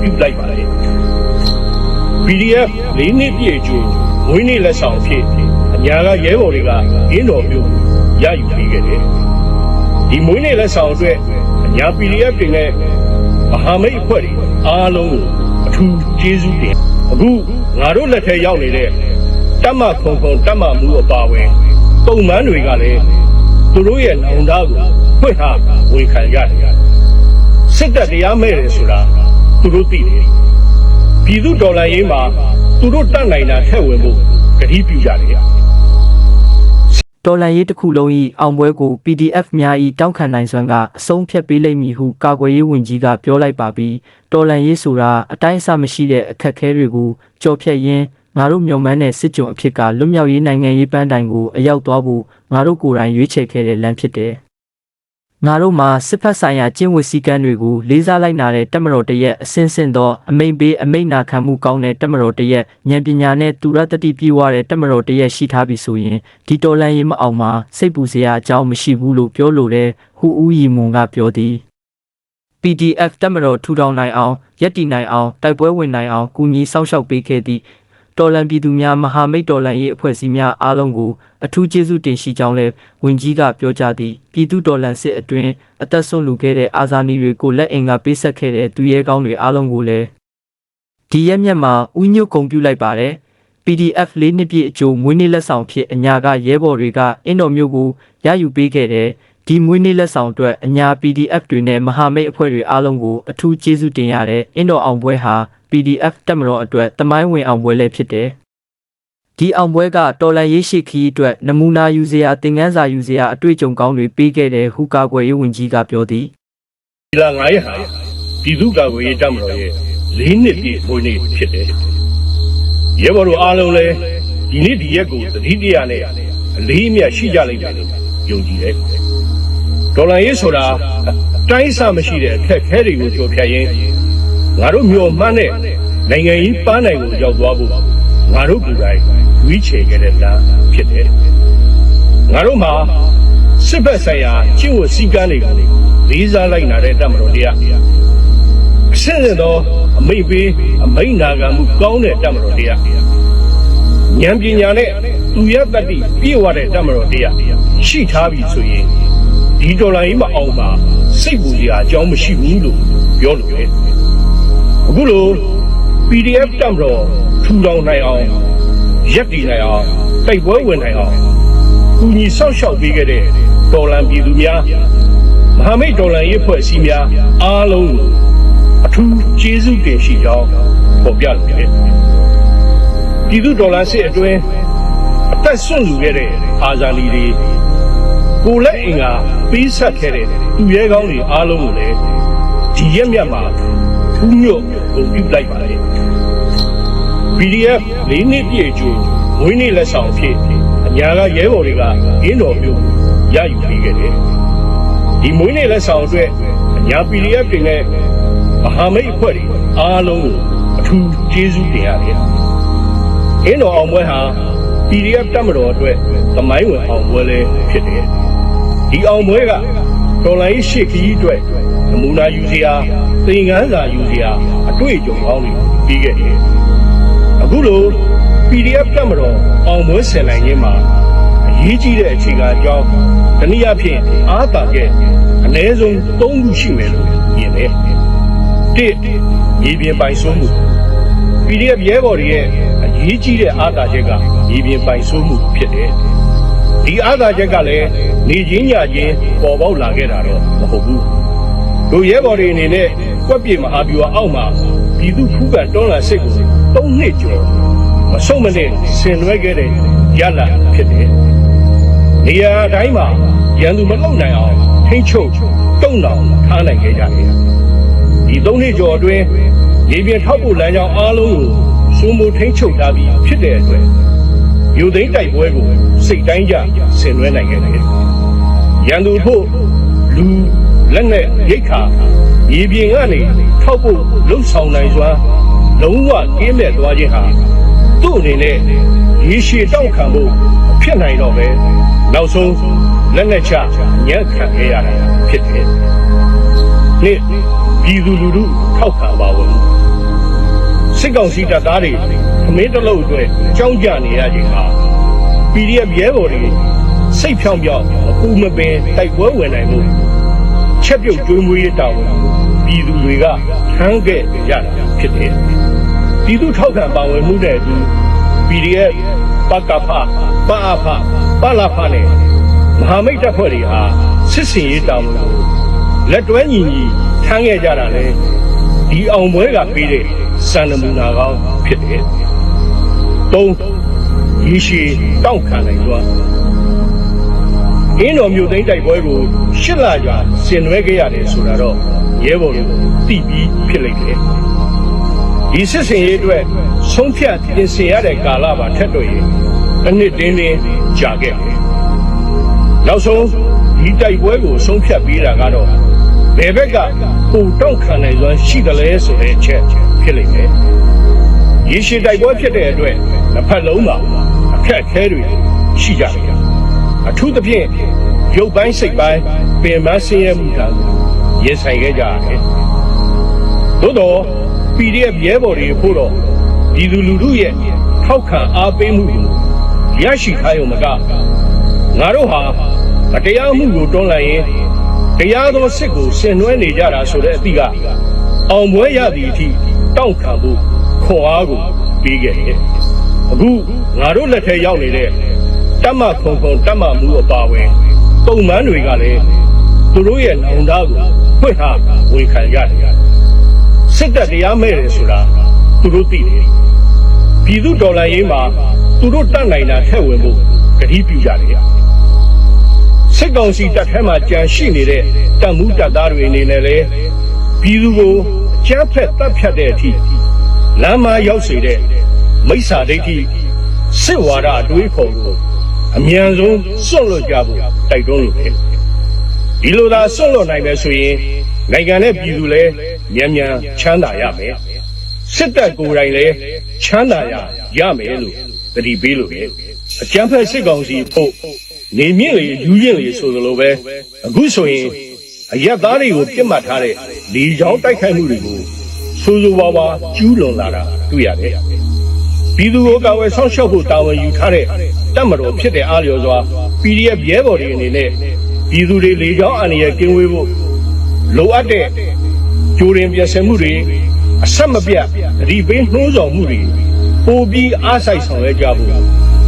ပြုလိုက်ပါတယ် PDF လေးနှစ်ပြည့်ကျိုးမွေးနေ့လက်ဆောင်အဖြစ်အညာကရဲဘော်တွေကရင်းတော်မျိုးရယူပေးခဲ့တယ်ဒီမွေးနေ့လက်ဆောင်အတွက်အညာ PDF တွေနဲ့မဟာမိတ်အဖွဲ့တွေအားလုံးကိုအထူးကျေးဇူးတင်အခုငါတို့လက်ထဲရောက်နေတဲ့တမခုံခုံတမမှုအပါအဝင်ပုံမှန်တွေကလည်းသူတို့ရဲ့နောင်တကိုဖွင့်ဟာဝန်ခံရတယ်စစ်တပ်တရားမဲ့တယ်ဆိုတာ သူတို့သိတယ်ပြည်သူဒေါ်လာရေးမှာသူတို့တတ်နိုင်တာထည့်ဝင်ဖို့ကတိပြုကြတယ်တော်လန်ရေးတစ်ခုလုံး၏အောင်ပွဲကို PDF များ၏တောင်းခံနိုင်စွမ်းကအဆုံးဖြတ်ပေးလိမ့်မည်ဟုကာကွယ်ရေးဝန်ကြီးကပြောလိုက်ပါပြီးတော်လန်ရေးဆိုတာအတိုင်းအဆမရှိတဲ့အခက်အခဲတွေကိုကြော်ဖြတ်ရင်းငါတို့မျှော်မှန်းတဲ့စစ်ကြုံအဖြစ်ကလွတ်မြောက်ရေးနိုင်ငံရေးပန်းတိုင်ကိုအရောက်သွားဖို့ငါတို့ကိုယ်တိုင်ရွေးချယ်ခဲ့တဲ့လမ်းဖြစ်တယ် ငါတို့မှာစစ်ဖက်ဆိုင်ရာကျင့်ဝတ်စည်းကမ်းတွေကိုလေးစားလိုက်နာတဲ့တက်မတော်တရက်အစင်းစင်သောအမိန်ပေးအမိန်နာခံမှုကောင်းတဲ့တက်မတော်တရက်ဉာဏ်ပညာနဲ့တူရတတိပြည့်ဝတဲ့တက်မတော်တရက်ရှိထားပြီဆိုရင်ဒီတော်လန်ရေးမအောင်မှာစိတ်ပူစရာအကြောင်းမရှိဘူးလို့ပြောလိုတဲ့ဟူဦးရီမွန်ကပြောသည် PDF တက်မတော်ထူထောင်နိုင်အောင်ရက်တည်နိုင်အောင်တိုက်ပွဲဝင်နိုင်အောင်ကူညီစောင့်ရှောက်ပေးခဲ့သည့် တော်လန်ပြည်သူများမဟာမိတ်တော်လန်ရေးအဖွဲ့အစည်းများအားလုံးကိုအထူးကျေးဇူးတင်ရှိကြောင်းလည်းဝန်ကြီးကပြောကြားသည်ပြည်သူတော်လန်စစ်အတွင်းအသက်ဆုံးလူခဲ့တဲ့အာဇာနည်တွေကိုလက်အင်ကပေးဆက်ခဲ့တဲ့သူရဲကောင်းတွေအားလုံးကိုလည်းဒီရက်မြတ်မှာဥညွတ်ဂုံပြုလိုက်ပါတယ် PDF လေးနှစ်ပြည့်အကျိုးမွေးနေ့လက်ဆောင်ဖြစ်အညာကရဲဘော်တွေကအင်းတော်မျိုးကိုရယူပေးခဲ့တဲ့ဒီမွေးနေ့လက်ဆောင်အတွက်အညာ PDF တွေနဲ့မဟာမိတ်အဖွဲ့တွေအားလုံးကိုအထူးကျေးဇူးတင်ရတဲ့အင်းတော်အောင်ပွဲဟာ PDF တက်မတော်အတွက်တမိုင်းဝင်အောင်ပွဲလည်းဖြစ်တယ်ဒီအောင်ပွဲကတော်လန်ရေးရှိခီးအတွက်နမူနာယူစရာသင်ခန်းစာယူစရာအတွေ့အကြုံကောင်းတွေပေးခဲ့တဲ့ဟူကာကွယ်ရေးဝန်ကြီးကပြောသည်ဒီလ9ရက်ဟာပြည်သူ့ကာကွယ်ရေးတပ်မတော်ရဲ့၄နှစ်ပြည့်မွေးနေ့ဖြစ်တယ်ရဲဘော်တို့အားလုံးလည်းဒီနေ့ဒီရက်ကိုသတိတရားနဲ့အလေးအမြတ်ရှိကြလိမ့်မယ်လို့ယုံကြည်တယ်ဒေါ်လာရေးဆိုတာအတိုင်းအဆမရှိတဲ့အခက်အခဲတွေကိုကြော်ဖြတ်ရင်း ငါတို့မျှော်မှန်းတဲ့နိုင်ငံရေးပန်းနိုင်ကိုရောက်သွားဖို့ငါတို့ကိုယ်တိုင်ဝီးချယ်ခဲ့တဲ့လမ်းဖြစ်တယ်ငါတို့မှာစစ်ဘက်ဆိုင်ရာကျင့်ဝတ်စည်းကမ်းတွေကိုလေးစားလိုက်နာတဲ့တမတော်တရားအရှင်းစင်သောအမိတ်ပေးအမိတ်နာခံမှုကောင်းတဲ့တမတော်တရားဉာဏ်ပညာနဲ့သူရတတ္တိပြည့်ဝတဲ့တမတော်တရားရှိထားပြီဆိုရင်ဒီဒေါ်လာကြီးမအောင်ပါစိတ်ပူစရာအကြောင်းမရှိဘူးလို့ပြောလို့ရတယ် အခုလို PDF တမတော်ထူထောင်နိုင်အောင်ရက်တည်နိုင်အောင်တိုက်ပွဲဝင်နိုင်အောင်ကူညီဆောက်ရှောက်ပေးခဲ့တဲ့တော်လန်ပြည်သူများမဟာမိတ်တော်လန်ရေးဖွဲ့အစည်းများအားလုံးကိုအထူးကျေးဇူးတင်ရှိကြောင်းပေါ်ပြလိုတယ်ပြည်သူတော်လန်စစ်အတွင်းအသက်ဆွန့်လူခဲ့တဲ့အာဇာနည်တွေကိုယ်လက်အင်္ဂါပေးဆက်ခဲ့တဲ့သူရဲကောင်းတွေအားလုံးကိုလည်းဒီရက်မြတ်မှာ ထူးညွတ်ဂုဏ်ပြုလိုက်ပါတယ် PDF လေးနှစ်ပြည့်အကျိုးမွေးနေ့လက်ဆောင်အဖြစ်အညာကရဲဘော်တွေကရင်းတော်မျိုးရယူပေးခဲ့တယ်။ဒီမွေးနေ့လက်ဆောင်အတွက်အညာ PDF တွေနဲ့မဟာမိတ်အဖွဲ့တွေအားလုံးကိုအထူးကျေးဇူးတင်ရတယ်။ရင်းတော်အောင်ပွဲဟာ PDF တက်မတော်အတွက်သမိုင်းဝင်အောင်ပွဲလည်းဖြစ်တယ်။ဒီအောင်ပွဲက တော်လိုင်းရှစ်ခီးအတွက်နမူနာယူစရာသင်ခန်းစာယူစရာအတွေ့အကြုံကောင်းတွေပြီးခဲ့တယ်။အခုလို PDF တက်မတော်အောင်ပွဲဆင်နိုင်ခြင်းမှာအရေးကြီးတဲ့အခြေခံအကြောင်းတနည်းအားဖြင့်အားသာချက်အ ਨੇ ဆုံး၃ခုရှိမယ်လို့မြင်တယ်။တစ်မြေပြင်ပိုင်ဆိုးမှု PDF ရဲဘော်တွေရဲ့အရေးကြီးတဲ့အားသာချက်ကမြေပြင်ပိုင်ဆိုးမှုဖြစ်တယ်။ ဒီအားသာချက်ကလည်းနေချင်းညချင်းပေါ်ပေါက်လာခဲ့တာတော့မဟုတ်ဘူး။တို့ရဲဘော်တွေအနေနဲ့ကွက်ပြေမဟာဗျူဟာအောက်မှာပြည်သူခုခံတွန်းလှန်စစ်ကို၃နှစ်ကျော်မဆုံးမနဲ့ဆင်နွှဲခဲ့တဲ့ရလဖြစ်တယ်။နေရာတိုင်းမှာရန်သူမလုံနိုင်အောင်ထိန်းချုပ်တုံ့တောင်ထားနိုင်ခဲ့ကြတယ်။ဒီသုံးနှစ်ကျော်အတွင်းရေပြင်ထောက်ပို့လမ်းကြောင်းအားလုံးကိုစိုးမိုးထိန်းချုပ်ထားပြီးဖြစ်တဲ့အတွက် ယူသိမ်းတိုက်ပွဲကိုစိတ်တိုင်းကြဆင်နွှဲနိုင်ခဲ့တယ်။ရန်သူဖို့လူလက်နဲ့ရိတ်ခါရေပြင်ကနေထောက်ပို့လှုပ်ဆောင်နိုင်စွာလုံးဝကင်းမဲ့သွားခြင်းဟာသူ့အနေနဲ့ရေရှည်တောက်ခံဖို့မဖြစ်နိုင်တော့ပဲနောက်ဆုံးလက်နဲ့ချညံ့ခံခဲ့ရတာဖြစ်တယ်။နှစ်ပြည်သူလူထုထောက်ခံပါဝင်စစ်ကောင်စီတပ်သားတွေခ မင်းတလုံးအတွက်ကြောင်းကြနေရခြင်းဟာ PDF ရဲဘော်တွေစိတ်ဖြောင်းပြောင်းအပူမပင်တိုက်ပွဲဝင်နိုင်မှုချက်ပြုတ်ကျွေးမွေးရတောင်းပြည်သူတွေကထမ်းခဲ့ရတာဖြစ်တယ်ပြည်သူထောက်ခံပါဝင်မှုတဲ့အတူ PDF ပကဖပအဖပလာဖနဲ့မဟာမိတ်တပ်ဖွဲ့တွေဟာစစ်စင်ရေးတောင်းမှုလက်တွဲညီညီထမ်းခဲ့ကြတာလေဒီအောင်ပွဲကပေးတဲ့စံနမူနာကောင်းဖြစ်တယ် ၃ရေရှည်တောင့်ခံနိုင်သွားအင်းတော်မြို့သိမ်းတိုက်ပွဲကိုရှစ်လကြာဆင်နွှဲခဲ့ရတယ်ဆိုတာတော့ရဲဘော်တို့သိပြီးဖြစ်လိုက်တယ်ဒီစစ်စင်ရေးအတွက်ဆုံးဖြတ်ပြင်ဆင်ရတဲ့ကာလပါထက်တော့ရင်တစ်နှစ်တင်းတင်းကြာခဲ့တယ်နောက်ဆုံးဒီတိုက်ပွဲကိုဆုံးဖြတ်ပြီးတာကတော့ဘယ်ဘက်ကပုံတောင့်ခံနိုင်စွမ်းရှိတယ်လဲဆိုတဲ့အချက်ဖြစ်လိမ့်မယ်ရေရှည်တိုက်ပွဲဖြစ်တဲ့အတွက် တစ်ဖက်လုံးမှာအခက်အခဲတွေရှိကြတယ်အထူးသဖြင့်ရုပ်ပိုင်းစိတ်ပိုင်းပင်မဆင်းရဲမှုကရင်ဆိုင်ခဲ့ကြရတယ်သို့တော့ PDF ရဲဘော်တွေဖို့တော့ဒီလူလူတို့ရဲ့ထောက်ခံအားပေးမှုကိုရရှိထားရုံမကငါတို့ဟာမတရားမှုကိုတွန်းလှန်ရင်တရားသောစစ်ကိုဆင်နွှဲနေကြတာဆိုတဲ့အသည့်ကအောင်ပွဲရသည့်အထိတောင့်ခံဖို့ခွန်အားကိုပေးခဲ့တယ် အခုငါတို့လက်ထဲရောက်နေတဲ့တတ်မှခုံခုံတတ်မှမှုအပါဝင်ပုံမှန်တွေကလည်းသူတို့ရဲ့နောင်တကိုဖွင့်ဟာဝန်ခံရတယ်စစ်တပ်တရားမဲ့တယ်ဆိုတာသူတို့သိတယ်ပြည်သူဒေါ်လာရေးမှာသူတို့တတ်နိုင်တာထက်ဝင်ဖို့ကတိပြုကြတယ်စစ်ကောင်စီတပ်ထဲမှာကြံရှိနေတဲ့တပ်မှုတပ်သားတွေအနေနဲ့လည်းပြည်သူကိုအကြမ်းဖက်တပ်ဖြတ်တဲ့အထိလမ်းမရောက်စေတဲ့ မိစ္ဆာဒိဋ္ဌိစစ်ဝါဒအတွေးခေါ်ကိုအမြန်ဆုံးစွန့်လွတ်ကြဖို့တိုက်တွန်းလိုတယ်ဒီလိုသာဆွတ်လွတ်နိုင်မယ်ဆိုရင်နိုင်ငံနဲ့ပြည်သူလည်းမြန်မြန်ချမ်းသာရမယ်စစ်တပ်ကိုယ်တိုင်လည်းချမ်းသာရရမယ်လို့တတိပေးလို့ပဲအကြမ်းဖက်စစ်ကောင်စီဖို့နေမြင့်လေယူရင်လေဆိုသလိုပဲအခုဆိုရင်အရက်သားတွေကိုပြစ်မှတ်ထားတဲ့လေကြောင်းတိုက်ခိုက်မှုတွေကိုဆိုးဆိုးဝါးဝါကျူးလွန်လာတာတွေ့ရတယ် ပြည်သူကိုကာဝယ်ဆောင်ရှောက်ဖို့တာဝန်ယူထားတဲ့တပ်မတော်ဖြစ်တဲ့အားလျော်စွာ PDF ရဲဘော်တွေအနေနဲ့ပြည်သူတွေလေကြောင်းအန္တရာယ်ကင်းဝေးဖို့လိုအပ်တဲ့ကြိုးရင်ပြည့်စင်မှုတွေအဆက်မပြတ်သတိပေးနှိုးဆော်မှုတွေပိုပြီးအားဆိုင်ဆောင်ရွက်ကြဖို့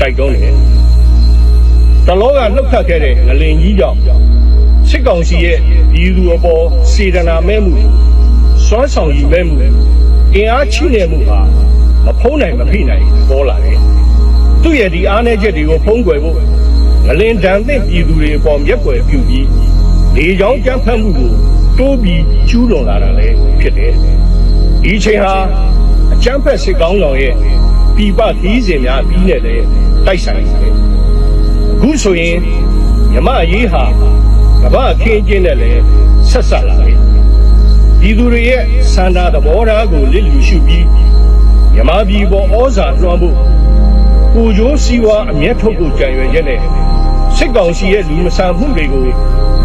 တိုက်တွန်းတယ်။တလောကနှုတ်ခတ်ခဲ့တဲ့ငလင်ကြီးကြောင့်စစ်ကောင်စီရဲ့ပြည်သူအပေါ်စေတနာမဲ့မှုစွမ်းဆောင်ရည်မဲ့မှုအင်အားချိနေမှုဟာ မဖုံးနိုင်မဖိနိုင်ပေါ်လာတယ်။သူ့ရဲ့ဒီအားနည်းချက်တွေကိုဖုံးကွယ်ဖို့ငလင်တန်သင့်ပြည်သူတွေအပေါ်မျက်ွယ်ပြုပြီးလေကြောင်းကြမ်းဖက်မှုကိုတိုးပြီးကျူးလွန်လာတာလည်းဖြစ်တယ်။ဒီအချိန်ဟာအကြမ်းဖက်စစ်ကောင်းဆောင်ရဲ့ပြပခီးစဉ်များပြီးနဲ့လည်းတိုက်ဆိုင်နေတယ်။အခုဆိုရင်မြမအရေးဟာကမ္ဘာအခင်းအကျင်းနဲ့လည်းဆက်ဆက်လာတယ်။ပြည်သူတွေရဲ့စန္ဒာသဘောထားကိုလစ်လျူရှုပြီး မြမပြည်ပေါ်ဩဇာလွှမ်းဖို့ကိုကျိုးစီဝါအမျက်ထုတ်ဖို့ကြံရွယ်ချက်နဲ့စစ်ကောင်စီရဲ့လူမဆန်မှုတွေကို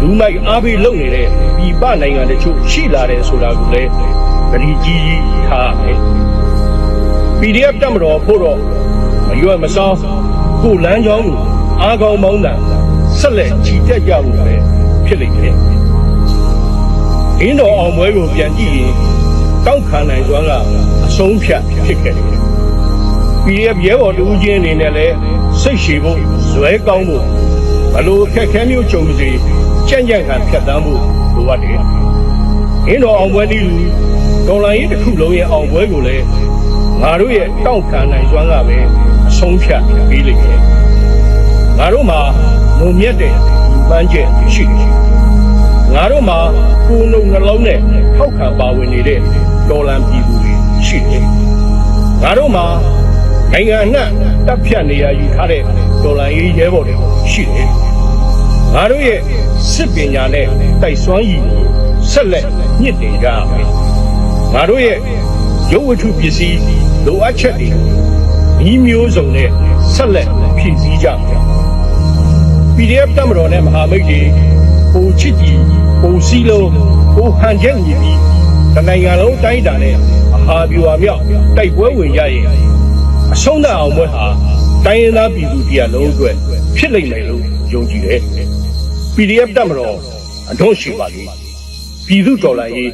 လူမိုက်အားပေးလုပ်နေတဲ့ပြည်ပနိုင်ငံတချို့ရှိလာတယ်ဆိုတာကိုလည်းသတိကြီးကြီးထားရမယ်။ PDF တက်မတော်ဖို့တော့မရွယ်မစောင်းကိုလမ်းကြောင်းကိုအားကောင်းမောင်းတာဆက်လက်ချီတက်ကြဖို့ပဲဖြစ်လိမ့်မယ်။အင်းတော်အောင်ပွဲကိုပြန်ကြည့်ရင်တောက်ခံနိုင်စွမ်းကအ ဆုံးဖြတ်ဖြစ်ခဲ့တယ်။ PDF ရဲဘော်တူချင်းအနေနဲ့လည်းစိတ်ရှည်ဖို့ဇွဲကောင်းဖို့ဘလို့အခက်ခဲမျိုးကြုံစေကြံ့ကြံ့ခံဖြတ်တန်းဖို့လိုအပ်တယ်။အင်းတော်အောင်ပွဲနည်းလူဒေါ်လာရေးတစ်ခုလုံးရဲ့အောင်ပွဲကိုလည်းငါတို့ရဲ့တောင့်ခံနိုင်စွမ်းကပဲအဆုံးဖြတ်ပေးလိမ့်မယ်။ငါတို့မှာမုံမြတ်တဲ့ပန်းကျက်ရှိတယ်။ငါတို့မှာကိုယ်နှုတ်နှလုံးနဲ့ထောက်ခံပါဝင်နေတဲ့ဒေါ်လာပြည်သူတွေ ရှိတယ်။ငါတို့မှာနိုင်ငံအနှံ့တပ်ဖြတ်နေရယူထားတဲ့ဒေါ်လာရေးရဲဘော်တွေရှိတယ်။ငါတို့ရဲ့စစ်ပညာနဲ့တိုက်စွမ်းရည်ကိုဆက်လက်မြင့်တင်ကြရမယ်။ငါတို့ရဲ့ရုပ်ဝတ္ထုပစ္စည်းလိုအပ်ချက်တွေဤမျိုးစုံနဲ့ဆက်လက်ဖြည့်ဆည်းကြမယ်။ PDF တမတော်နဲ့မဟာမိတ်တွေပုံချစ်ကြီးပုံစည်းလုံးပုံဟန်ချက်ညီပြီးတနိုင်ငံလုံးတိုင်းတာနဲ့မ ဟာဟာဗျူဟာမြောက်တိုက်ပွဲဝင်ရရင်အဆုံးသတ်အောင်ပွဲဟာတိုင်းရင်းသားပြည်သူတရားလုံးအတွက်ဖြစ်လိမ့်မယ်လို့ယုံကြည်တယ် PDF တက်မတော်အတော့ရှိပါလေပြည်သူတော်လှန်ရေး